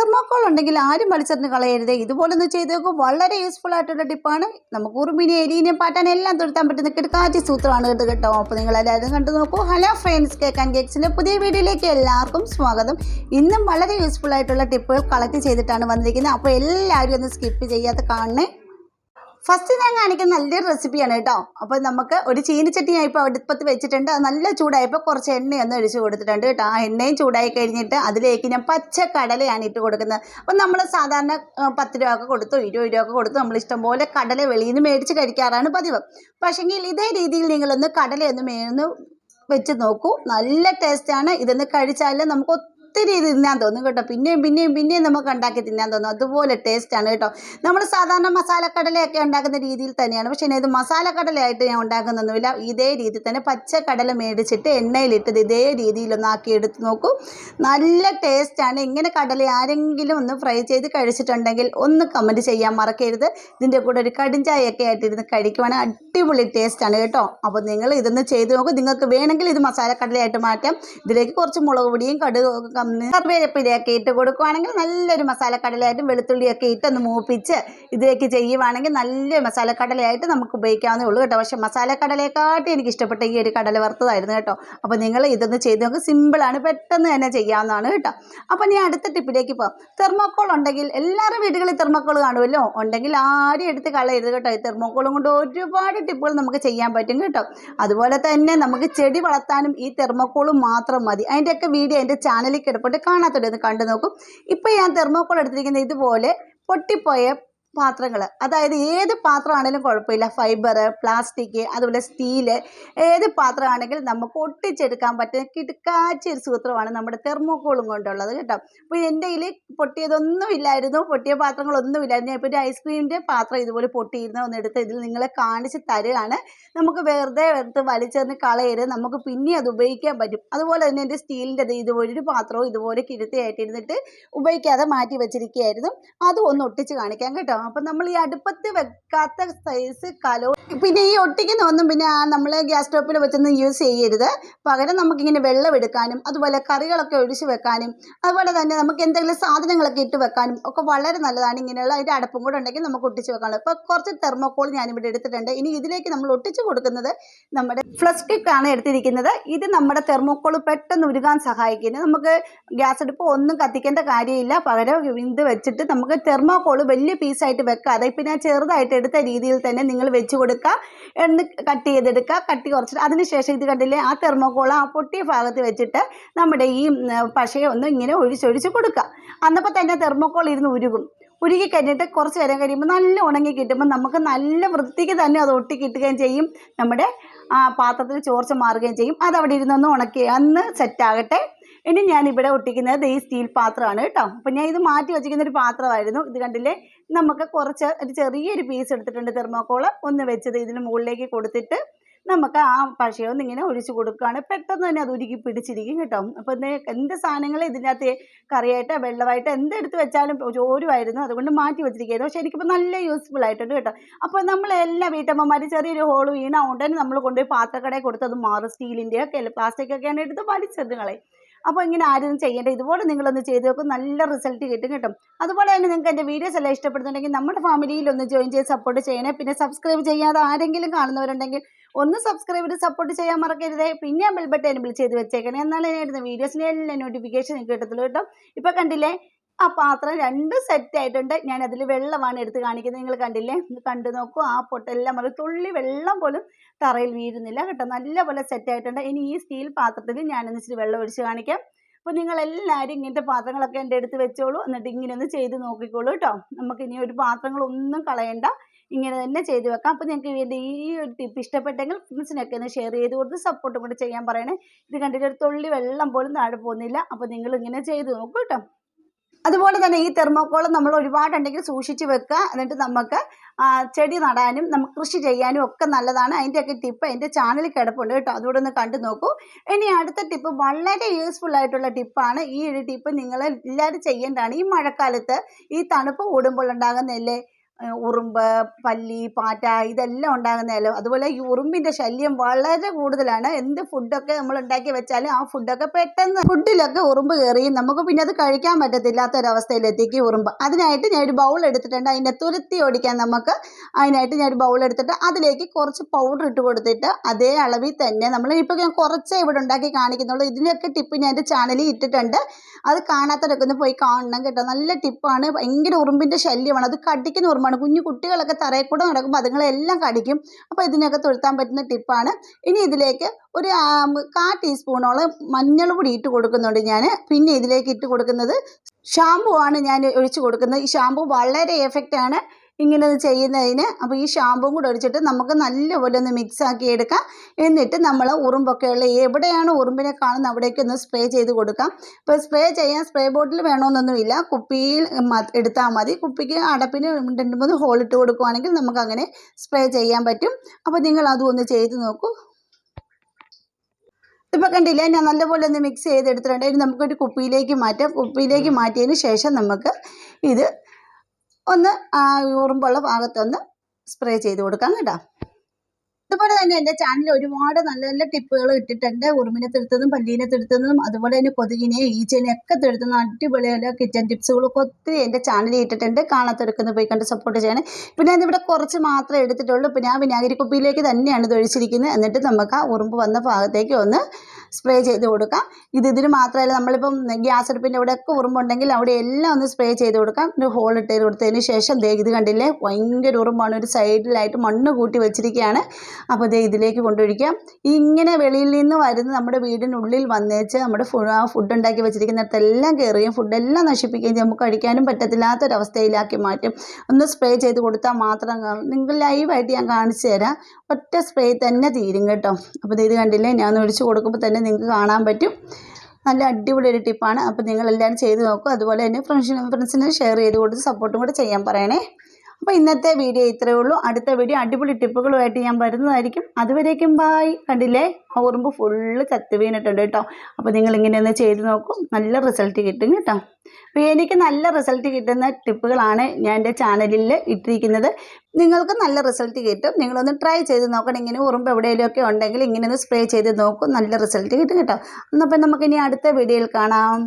Thermocol ഉണ്ടെങ്കിൽ ആരും വലിച്ചെറിഞ്ഞ് കളയരുത്. ഇതുപോലൊന്ന് ചെയ്ത് നോക്കും. വളരെ യൂസ്ഫുൾ ആയിട്ടുള്ള ടിപ്പാണ് നമുക്ക് ഉറുമിനെ എലീനെ പാറ്റാൻ എല്ലാം തുരുത്താൻ പറ്റുന്ന കിടക്കാറ്റി സൂത്രമാണ് ഇത് കേട്ടോ. അപ്പോൾ നിങ്ങൾ എല്ലാവരും കണ്ടു നോക്കൂ. ഹലോ ഫ്രണ്ട്സ് കേക്ക് ആൻഡ് കേക്സിന്റെ പുതിയ വീഡിയോയിലേക്ക് എല്ലാവർക്കും സ്വാഗതം. ഇന്നും വളരെ യൂസ്ഫുൾ ആയിട്ടുള്ള ടിപ്പുകൾ കളക്ട് ചെയ്തിട്ടാണ് വന്നിരിക്കുന്നത്. അപ്പോൾ എല്ലാവരും ഒന്ന് സ്കിപ്പ് ചെയ്യാതെ കാണണേ. ഫസ്റ്റ് ഞാൻ കാണിക്കുന്ന നല്ലൊരു റെസിപ്പിയാണ് കേട്ടോ. അപ്പോൾ നമുക്ക് ഒരു ചീനിച്ചട്ടി ഞാൻ ഇപ്പോൾ അടുപ്പത്ത് വെച്ചിട്ടുണ്ട്. അത് നല്ല ചൂടായപ്പോൾ കുറച്ച് എണ്ണയൊന്നും ഒഴിച്ച് കൊടുത്തിട്ടുണ്ട് കേട്ടോ. ആ എണ്ണയും ചൂടായി കഴിഞ്ഞിട്ട് അതിലേക്ക് ഞാൻ പച്ച കടലയാണ് ഇട്ട് കൊടുക്കുന്നത്. അപ്പോൾ നമ്മൾ സാധാരണ പത്ത് രൂപ ഒക്കെ കൊടുത്തു ഇരുപത് രൂപ ഒക്കെ കൊടുത്തു. നമ്മൾ ഇഷ്ടംപോലെ കടല വെളിയിൽ നിന്ന് മേടിച്ച് കഴിക്കാറാണ് പതിവ്. പക്ഷേങ്കിൽ ഇതേ രീതിയിൽ നിങ്ങളൊന്ന് കടലയൊന്ന് മേന്ന് വെച്ച് നോക്കൂ. നല്ല ടേസ്റ്റാണ് ഇതൊന്ന് കഴിച്ചാൽ നമുക്ക് ഒത്തിരി തിന്നാൻ തോന്നും കേട്ടോ. പിന്നെയും പിന്നെയും പിന്നെയും നമുക്ക് ഉണ്ടാക്കി തിന്നാൻ തോന്നും. അതുപോലെ ടേസ്റ്റാണ് കേട്ടോ. നമ്മൾ സാധാരണ മസാലക്കടലയൊക്കെ ഉണ്ടാക്കുന്ന രീതിയിൽ തന്നെയാണ്. പക്ഷേ ഇത് മസാലക്കടലയായിട്ട് ഞാൻ ഉണ്ടാക്കുന്നൊന്നുമില്ല. ഇതേ രീതിയിൽ തന്നെ പച്ചക്കടല മേടിച്ചിട്ട് എണ്ണയിലിട്ടത് ഇതേ രീതിയിലൊന്ന് ആക്കി എടുത്ത് നോക്കൂ. നല്ല ടേസ്റ്റാണ് ഇങ്ങനെ കടല ആരെങ്കിലും ഒന്ന് ഫ്രൈ ചെയ്ത് കഴിച്ചിട്ടുണ്ടെങ്കിൽ ഒന്ന് കമന്റ് ചെയ്യാൻ മറക്കരുത്. ഇതിന്റെ കൂടെ ഒരു കടുംചായയൊക്കെ ആയിട്ടിരുന്ന് കഴിക്കുവാണെങ്കിൽ അടിപൊളി ടേസ്റ്റാണ് കേട്ടോ. അപ്പോൾ നിങ്ങൾ ഇതൊന്ന് ചെയ്ത് നോക്കും. നിങ്ങൾക്ക് വേണമെങ്കിൽ ഇത് മസാലക്കടലയായിട്ട് മാറ്റാം. ഇതിലേക്ക് കുറച്ച് മുളക് പൊടിയും കടുക് കറിവേപ്പിലയൊക്കെ ഇട്ട് കൊടുക്കുവാണെങ്കിൽ നല്ലൊരു മസാലക്കടലയായിട്ടും വെളുത്തുള്ളിയൊക്കെ ഇട്ടൊന്ന് മൂപ്പിച്ച് ഇതിലേക്ക് ചെയ്യുവാണെങ്കിൽ നല്ല മസാലക്കടലയായിട്ട് നമുക്ക് ഉപയോഗിക്കാവുന്നേ ഉള്ളൂ കേട്ടോ. പക്ഷേ മസാലക്കടലയെക്കാട്ടി എനിക്ക് ഇഷ്ടപ്പെട്ട ഈ ഒരു കടല വറുത്തതായിരുന്നു കേട്ടോ. അപ്പോൾ നിങ്ങൾ ഇതൊന്ന് ചെയ്ത് നോക്ക്. സിമ്പിളാണ് പെട്ടെന്ന് തന്നെ ചെയ്യാവുന്നതാണ് കേട്ടോ. അപ്പോൾ ഞാൻ അടുത്ത ടിപ്പിലേക്ക് പോകാം. തെർമോക്കോൾ ഉണ്ടെങ്കിൽ എല്ലാവരും വീടുകളിൽ തെർമോക്കോൾ കാണുമല്ലോ? ഉണ്ടെങ്കിൽ ആരും എടുത്ത് കളയരുത് കേട്ടോ. ഈ തെർമോക്കോളും കൊണ്ട് ഒരുപാട് ടിപ്പുകൾ നമുക്ക് ചെയ്യാൻ പറ്റും കേട്ടോ. അതുപോലെ തന്നെ നമുക്ക് ചെടി വളർത്താനും ഈ തെർമോക്കോളും മാത്രം മതി. അതിന്റെയൊക്കെ വീഡിയോ എന്റെ ചാനലിൽ കിടപ്പുണ്ട്. കാണാത്തവരൊന്ന് കണ്ടു നോക്കും ഇപ്പോൾ ഞാൻ തെർമോക്കോൾ എടുത്തിരിക്കുന്നത് ഇതുപോലെ പൊട്ടിപ്പോയ പാത്രങ്ങൾ അതായത് ഏത് പാത്രമാണെങ്കിലും കുഴപ്പമില്ല. ഫൈബർ പ്ലാസ്റ്റിക് അതുപോലെ സ്റ്റീൽ ഏത് പാത്രമാണെങ്കിലും നമുക്ക് ഒട്ടിച്ചെടുക്കാൻ പറ്റുന്ന കിടക്കാച്ച ഒരു സൂത്രമാണ് നമ്മുടെ തെർമോക്കോളും കൊണ്ടുള്ളത് കേട്ടോ. അപ്പോൾ എന്റെ കയ്യിൽ പൊട്ടിയതൊന്നും ഇല്ലായിരുന്നു പൊട്ടിയ പാത്രങ്ങളൊന്നും ഇല്ലായിരുന്നു ഇപ്പോൾ ഒരു ഐസ്ക്രീമിന്റെ പാത്രം ഇതുപോലെ പൊട്ടിയിരുന്ന. ഒന്ന് എടുത്ത് ഇതിൽ നിങ്ങളെ കാണിച്ച് തരുകയാണ്. നമുക്ക് വെറുതെ എടുത്ത് വലിച്ചെറിഞ്ഞ് കളയരുത്. നമുക്ക് പിന്നെ അത് ഉപയോഗിക്കാൻ പറ്റും. അതുപോലെ തന്നെ എന്റെ സ്റ്റീലിന്റെ ഇതുപോലെ ഒരു പാത്രവും ഇതുപോലെ കിരുത്തിയായിട്ടിരുന്നിട്ട് ഉപയോഗിക്കാതെ മാറ്റി വെച്ചിരിക്കുകയായിരുന്നു. അതും ഒന്ന് ഒട്ടിച്ച് കാണിക്കാം കേട്ടോ. അപ്പം നമ്മൾ ഈ അടുപ്പത്ത് വെക്കാത്ത സൈസ് കലോ പിന്നെ ഈ ഒട്ടിക്കുന്ന ഒന്നും പിന്നെ നമ്മൾ ഗ്യാസ് സ്റ്റോപ്പിൽ വെച്ചൊന്നും യൂസ് ചെയ്യരുത്. പകരം നമുക്കിങ്ങനെ വെള്ളം എടുക്കാനും അതുപോലെ കറികളൊക്കെ ഒഴിച്ചു വെക്കാനും അതുപോലെ തന്നെ നമുക്ക് എന്തെങ്കിലും സാധനങ്ങളൊക്കെ ഇട്ട് വെക്കാനും ഒക്കെ വളരെ നല്ലതാണ്. ഇങ്ങനെയുള്ള അതിന്റെ അടപ്പും കൂടെ ഉണ്ടെങ്കിൽ നമുക്ക് ഒട്ടിച്ച് വെക്കാനും ഇപ്പോൾ കുറച്ച് തെർമോക്കോൾ ഞാനിവിടെ എടുത്തിട്ടുണ്ട്. ഇനി ഇതിലേക്ക് നമ്മൾ ഒട്ടിച്ച് കൊടുക്കുന്നത് നമ്മുടെ ഫ്ലസ്കിക് ആണ് എടുത്തിരിക്കുന്നത്. ഇത് നമ്മുടെ തെർമോക്കോൾ പെട്ടെന്ന് ഉരുകാൻ സഹായിക്കുന്നത് നമുക്ക് ഗ്യാസ് അടുപ്പ് ഒന്നും കത്തിക്കേണ്ട കാര്യമില്ല. പകരം ഇത് വെച്ചിട്ട് നമുക്ക് തെർമോക്കോൾ വലിയ പീസായിട്ട് വെക്കാതെ ഇപ്പം ഞാൻ ചെറുതായിട്ട് എടുത്ത രീതിയിൽ തന്നെ നിങ്ങൾ വെച്ച് കൊടുക്കുക എന്ന് കട്ട് ചെയ്തെടുക്കുക കട്ടി കുറച്ചിട്ട് അതിനുശേഷം ഇത് കണ്ടില്ലേ ആ തെർമോക്കോൾ ആ പൊട്ടിയ ഭാഗത്ത് വെച്ചിട്ട് നമ്മുടെ ഈ ഉം, പശയെ ഒന്ന് ഇങ്ങനെ ഒഴിച്ചൊഴിച്ച് കൊടുക്കുക അന്നപ്പോൾ തന്നെ തെർമോക്കോൾ ഇരുന്ന് ഉരുകും. ഉരുകി കഴിഞ്ഞിട്ട് കുറച്ച് നേരം കഴിയുമ്പോൾ നല്ല ഉണങ്ങി കിട്ടുമ്പോൾ നമുക്ക് നല്ല വൃത്തിക്ക് തന്നെ അത് ഒട്ടി കിട്ടുകയും ചെയ്യും. നമ്മുടെ പാത്രത്തിൽ ചോർച്ച മാറുകയും ചെയ്യും. അത് അവിടെ ഇരുന്നൊന്ന് ഉണക്കി അന്ന് സെറ്റാകട്ടെ ഇനി ഞാൻ ഇവിടെ ഒട്ടിക്കുന്നത് ഈ സ്റ്റീൽ പാത്രമാണ് കേട്ടോ. അപ്പം ഞാൻ ഇത് മാറ്റി വെച്ചിരിക്കുന്ന ഒരു പാത്രമായിരുന്നു. ഇത് കണ്ടില്ലേ? നമുക്ക് കുറച്ച് ഒരു ചെറിയൊരു പീസ് എടുത്തിട്ടുണ്ട് തെർമോക്കോൾ ഒന്ന് വെച്ചത് ഇതിന് മുകളിലേക്ക് കൊടുത്തിട്ട് നമുക്ക് ആ പശയൊന്ന് ഇങ്ങനെ ഒഴിച്ചു കൊടുക്കുകയാണ്. പെട്ടെന്ന് തന്നെ അത് ഉരുക്കി പിടിച്ചിരിക്കും കേട്ടോ. അപ്പോൾ ഇത് എന്ത് സാധനങ്ങൾ ഇതിനകത്ത് കറിയായിട്ട് വെള്ളമായിട്ട് എന്തെടുത്ത് വെച്ചാലും ചോരുമായിരുന്നു. അതുകൊണ്ട് മാറ്റി വെച്ചിരിക്കുകയായിരുന്നു. പക്ഷേ എനിക്കിപ്പോൾ നല്ല യൂസ്ഫുൾ ആയിട്ടുണ്ട് കേട്ടോ. അപ്പോൾ നമ്മൾ എല്ലാ വീട്ടമ്മമാർ ചെറിയൊരു ഹോൾ വീണ ഉടനെ നമ്മൾ കൊണ്ടുപോയി പാത്രക്കടയിൽ കൊടുത്തത് മാറും. സ്റ്റീലിന്റെ ഒക്കെ അല്ലെ പ്ലാസ്റ്റിക് ഒക്കെയാണ് എടുത്ത് വലിച്ചെറിഞ്ഞ് കളയും. അപ്പോൾ ഇങ്ങനെ ആരും ചെയ്യേണ്ട. ഇതുപോലെ നിങ്ങളൊന്ന് ചെയ്ത് നോക്കും നല്ല റിസൾട്ട് കിട്ടും കിട്ടും. അതുപോലെ തന്നെ നിങ്ങൾക്ക് എന്റെ വീഡിയോസ് എല്ലാം ഇഷ്ടപ്പെടുന്നുണ്ടെങ്കിൽ നമ്മുടെ ഫാമിലിയിൽ ഒന്ന് ജോയിൻ ചെയ്ത് സപ്പോർട്ട് ചെയ്യണേ. പിന്നെ സബ്സ്ക്രൈബ് ചെയ്യാതെ ആരെങ്കിലും കാണുന്നവരുണ്ടെങ്കിൽ ഒന്ന് സബ്സ്ക്രൈബ് ചെയ്ത് സപ്പോർട്ട് ചെയ്യാൻ മറക്കരുതേ. പിന്നെ ബെൽ ബട്ടൺ എനബിൾ ചെയ്ത് വെച്ചേക്കണേ. എന്നാലേ വീഡിയോസിന്റെ എല്ലാ നോട്ടിഫിക്കേഷൻ നിങ്ങൾക്ക് കിട്ടത്തുള്ളൂ കേട്ടോ. ഇപ്പോൾ കണ്ടില്ലേ? ആ പാത്രം രണ്ട് സെറ്റ് ആയിട്ടുണ്ട്. ഞാൻ അതിൽ വെള്ളമാണ് എടുത്ത് കാണിക്കുന്നത്. നിങ്ങൾ കണ്ടില്ലേ? കണ്ടു നോക്കൂ. ആ പൊട്ടെല്ലാം ഒരു തുള്ളി വെള്ളം പോലും തറയിൽ വീഴുന്നില്ല കേട്ടോ. നല്ലപോലെ സെറ്റ് ആയിട്ടുണ്ട്. ഇനി ഈ സ്റ്റീൽ പാത്രത്തിൽ ഞാനൊന്ന് ഇച്ചിരി വെള്ളം ഒഴിച്ച് കാണിക്കാം. അപ്പോൾ നിങ്ങൾ എല്ലാവരും ഇങ്ങനത്തെ പാത്രങ്ങളൊക്കെ എന്റെ അടുത്ത് വെച്ചോളൂ. എന്നിട്ട് ഇങ്ങനെ ഒന്ന് ചെയ്ത് നോക്കിക്കോളൂ കേട്ടോ. നമുക്ക് ഇനി ഒരു പാത്രങ്ങളൊന്നും കളയണ്ട. ഇങ്ങനെ തന്നെ ചെയ്ത് വെക്കാം. അപ്പോൾ നിങ്ങൾക്ക് എന്റെ ഈ ഒരു ടിപ്പ് ഇഷ്ടപ്പെട്ടെങ്കിൽ ഫ്രണ്ട്സിനൊക്കെ ഒന്ന് ഷെയർ ചെയ്ത് കൊടുത്ത് സപ്പോർട്ടും കൂടി ചെയ്യാൻ പറയണേ. ഇത് കണ്ടിട്ട് ഒരു തുള്ളി വെള്ളം പോലും താഴെ പോകുന്നില്ല. അപ്പോൾ നിങ്ങൾ ഇങ്ങനെ ചെയ്ത് നോക്കൂ കേട്ടോ. അതുപോലെ തന്നെ ഈ തെർമോക്കോൾ നമ്മൾ ഒരുപാടുണ്ടെങ്കിൽ സൂക്ഷിച്ച് വെക്കുക. എന്നിട്ട് നമുക്ക് ചെടി നടാനും നമുക്ക് കൃഷി ചെയ്യാനും ഒക്കെ നല്ലതാണ്. അതിന്റെയൊക്കെ ടിപ്പ് എന്റെ ചാനലിൽ കിടപ്പുണ്ട് കേട്ടോ. അതുകൂടെ ഒന്ന് കണ്ടു നോക്കൂ. ഇനി അടുത്ത ടിപ്പ് വളരെ യൂസ്ഫുൾ ആയിട്ടുള്ള ടിപ്പാണ് ഈ ഒരു ടിപ്പ് നിങ്ങൾ എല്ലാവരും ചെയ്യേണ്ടതാണ്. ഈ മഴക്കാലത്ത് ഈ തണുപ്പ് കൂടുമ്പോൾ ഉണ്ടാകുന്നല്ലേ ഉറുമ്പ് പല്ലി പാറ്റ ഇതെല്ലാം ഉണ്ടാകുന്നതല്ലോ. അതുപോലെ ഈ ഉറുമ്പിന്റെ ശല്യം വളരെ കൂടുതലാണ്. എന്ത് ഫുഡൊക്കെ നമ്മൾ ഉണ്ടാക്കി വെച്ചാലും ആ ഫുഡൊക്കെ പെട്ടെന്ന് ഫുഡിലൊക്കെ ഉറുമ്പ് കയറി നമുക്ക് പിന്നെ അത് കഴിക്കാൻ പറ്റത്തില്ലാത്തൊരവസ്ഥയിലെത്തിക്കും ഉറുമ്പ്. അതിനായിട്ട് ഞാൻ ഒരു ബൗൾ എടുത്തിട്ടുണ്ട്. അതിനെ തുരുത്തി ഓടിക്കാൻ നമുക്ക് അതിനായിട്ട് ഞാൻ ഒരു ബൗൾ എടുത്തിട്ട് അതിലേക്ക് കുറച്ച് പൗഡർ ഇട്ട് കൊടുത്തിട്ട് അതേ അളവിൽ തന്നെ നമ്മൾ ഇപ്പോൾ ഞാൻ കുറച്ചേ ഇവിടെ ഉണ്ടാക്കി കാണിക്കുന്നുള്ളൂ. ഇതിനൊക്കെ ടിപ്പ് ഞാൻ എന്റെ ചാനലിൽ ഇട്ടിട്ടുണ്ട്. അത് കാണാത്തവരൊക്കെ ഒന്ന് പോയി കാണണം കേട്ടോ. നല്ല ടിപ്പാണ് ഭയങ്കര ഉറുമ്പിന്റെ ശല്യമാണ്. അത് കടിക്കുന്ന ഉറുമ്പാണ് കുഞ്ഞു കുട്ടികളൊക്കെ തറയിൽ കൂടെ നടക്കുമ്പോൾ അതുങ്ങളെല്ലാം കടിക്കും. അപ്പോൾ ഇതിനൊക്കെ തുരുത്താൻ പറ്റുന്ന ടിപ്പാണ്. ഇനി ഇതിലേക്ക് ഒരു കാ ടീസ്പൂണോളം മഞ്ഞൾ കൂടി ഇട്ട് കൊടുക്കുന്നുണ്ട് ഞാൻ പിന്നെ ഇതിലേക്ക് ഇട്ട് കൊടുക്കുന്നത് ഷാമ്പു ആണ് ഞാൻ ഒഴിച്ചു കൊടുക്കുന്നത്. ഈ ഷാമ്പു വളരെ എഫക്റ്റാണ് ഇങ്ങനെ ചെയ്യുന്നതിന് അപ്പോൾ ഈ ഷാമ്പും കൂടെ ഒഴിച്ചിട്ട് നമുക്ക് നല്ലപോലെ ഒന്ന് മിക്സ് ആക്കി എടുക്കാം. എന്നിട്ട് നമ്മൾ ഉറുമ്പൊക്കെ ഉള്ള എവിടെയാണ് ഉറുമ്പിനെ കാണുന്ന അവിടേക്ക് ഒന്ന് സ്പ്രേ ചെയ്ത് കൊടുക്കാം. ഇപ്പോൾ സ്പ്രേ ചെയ്യാൻ സ്പ്രേ ബോട്ടിൽ വേണമെന്നൊന്നുമില്ല കുപ്പിയിൽ എടുത്താൽ മതി. കുപ്പിക്ക് അടപ്പിന് രണ്ട് മൂന്ന് ഹോൾ ഇട്ട് കൊടുക്കുവാണെങ്കിൽ നമുക്ക് അങ്ങനെ സ്പ്രേ ചെയ്യാൻ പറ്റും. അപ്പോൾ നിങ്ങൾ അതും ഒന്ന് ചെയ്ത് നോക്കൂ. ഇപ്പോൾ കണ്ടില്ലേ ഞാൻ നല്ലപോലെ ഒന്ന് മിക്സ് ചെയ്തെടുത്തിട്ടുണ്ട്. ഇനി നമുക്കൊരു കുപ്പിയിലേക്ക് മാറ്റാം. കുപ്പിയിലേക്ക് മാറ്റിയതിന് ശേഷം നമുക്ക് ഇത് ഒന്ന് ആ ഉറുമ്പുള്ള ഭാഗത്തൊന്ന് സ്പ്രേ ചെയ്ത് കൊടുക്കാം കേട്ടോ. അതുപോലെ തന്നെ എന്റെ ചാനലിൽ ഒരുപാട് നല്ല നല്ല ടിപ്പുകൾ ഇട്ടിട്ടുണ്ട്. ഉറുമിനെ തിരുത്തുന്നതും പല്ലീനെ തിരുത്തുന്നതും അതുപോലെ തന്നെ കൊതുകിനെ ഈച്ചനെ ഒക്കെ തിരുത്തുന്ന അടിപൊളിയായ കിച്ചൺ ടിപ്സുകളൊക്കെ ഒത്തിരി എന്റെ ചാനലിൽ ഇട്ടിട്ടുണ്ട്. കാണാത്തെടുക്കുന്ന പോയി കണ്ട് സപ്പോർട്ട് ചെയ്യണേ. പിന്നെ അതിവിടെ കുറച്ച് മാത്രമേ എടുത്തിട്ടുള്ളൂ. പിന്നെ ആ വിനാഗിരി കുപ്പിയിലേക്ക് തന്നെയാണ് ഇത് ഒഴിച്ചിരിക്കുന്നത്. എന്നിട്ട് നമുക്ക് ആ ഉറുമ്പ് വന്ന ഭാഗത്തേക്ക് ഒന്ന് സ്പ്രേ ചെയ്ത് കൊടുക്കാം. ഇത് ഇതിന് മാത്രമല്ല നമ്മളിപ്പം ഗ്യാസ് അടുപ്പിന്റെ ഒക്കെ ഉറുമ്പുണ്ടെങ്കിൽ അവിടെ എല്ലാം ഒന്ന് സ്പ്രേ ചെയ്ത് കൊടുക്കാം. ഒരു ഹോൾ ഇട്ട് കൊടുത്തതിന് ശേഷം ദേ ഇത് കണ്ടില്ലേ? ഭയങ്കര ഉറുമ്പാണ്. ഒരു സൈഡിലായിട്ട് മണ്ണ് കൂട്ടി വെച്ചിരിക്കുകയാണ്. അപ്പോൾ ദേ ഇതിലേക്ക് കൊണ്ടൊഴിക്കാം ഇങ്ങനെ വെളിയിൽ നിന്ന് വരുന്ന നമ്മുടെ വീടിനുള്ളിൽ വന്നേച്ച് നമ്മുടെ ഫുഡ് ഉണ്ടാക്കി വെച്ചിരിക്കുന്നിടത്തെല്ലാം കയറുകയും ഫുഡെല്ലാം നശിപ്പിക്കുകയും ചെയ്യും. നമുക്ക് കഴിക്കാനും പറ്റത്തില്ലാത്തൊരവസ്ഥയിലാക്കി മാറ്റും. ഒന്ന് സ്പ്രേ ചെയ്ത് കൊടുത്താൽ മാത്രം നിങ്ങൾ ലൈവായിട്ട് ഞാൻ കാണിച്ചു തരാം. ഒറ്റ സ്പ്രേ തന്നെ തീരും കേട്ടോ. അപ്പോൾ ഇത് കണ്ടില്ലേ? ഞാൻ ഒഴിച്ച് കൊടുക്കുമ്പോൾ തന്നെ നിങ്ങൾക്ക് കാണാൻ പറ്റും. നല്ല അടിപൊളി ഒരു ടിപ്പാണ് അപ്പോൾ നിങ്ങളെല്ലാവരും ചെയ്ത് നോക്കും. അതുപോലെ തന്നെ ഫ്രണ്ട്സിനും ഫ്രണ്ട്സിനും ഷെയർ ചെയ്ത് കൊടുത്ത് സപ്പോർട്ടും കൂടെ ചെയ്യാൻ പറയണേ. അപ്പോൾ ഇന്നത്തെ വീഡിയോ ഇത്രയേ ഉള്ളൂ. അടുത്ത വീഡിയോ അടിപൊളി ടിപ്പുകളുമായിട്ട് ഞാൻ വരുന്നതായിരിക്കും. അതുവരേക്കും ബായ് കണ്ടില്ലേ? ഓർമ്മ ഫുള്ള് ചത്ത് വീണിട്ടുണ്ട് കേട്ടോ. അപ്പോൾ നിങ്ങൾ ഇങ്ങനെയൊന്ന് ചെയ്ത് നോക്കും. നല്ല റിസൾട്ട് കിട്ടും കേട്ടോ. അപ്പോൾ എനിക്ക് നല്ല റിസൾട്ട് കിട്ടുന്ന ടിപ്പുകളാണ് ഞാൻ എന്റെ ചാനലിൽ ഇട്ടിരിക്കുന്നത്. നിങ്ങൾക്ക് നല്ല റിസൾട്ട് കിട്ടും. നിങ്ങളൊന്ന് ട്രൈ ചെയ്ത് നോക്കണം. ഇങ്ങനെ ഉറുമ്പ് എവിടെയെങ്കിലുമൊക്കെ ഉണ്ടെങ്കിൽ ഇങ്ങനെ ഒന്ന് സ്പ്രേ ചെയ്ത് നോക്കും. നല്ല റിസൾട്ട് കിട്ടും കേട്ടോ. എന്നപ്പോൾ നമുക്കിനി അടുത്ത വീഡിയോയിൽ കാണാം.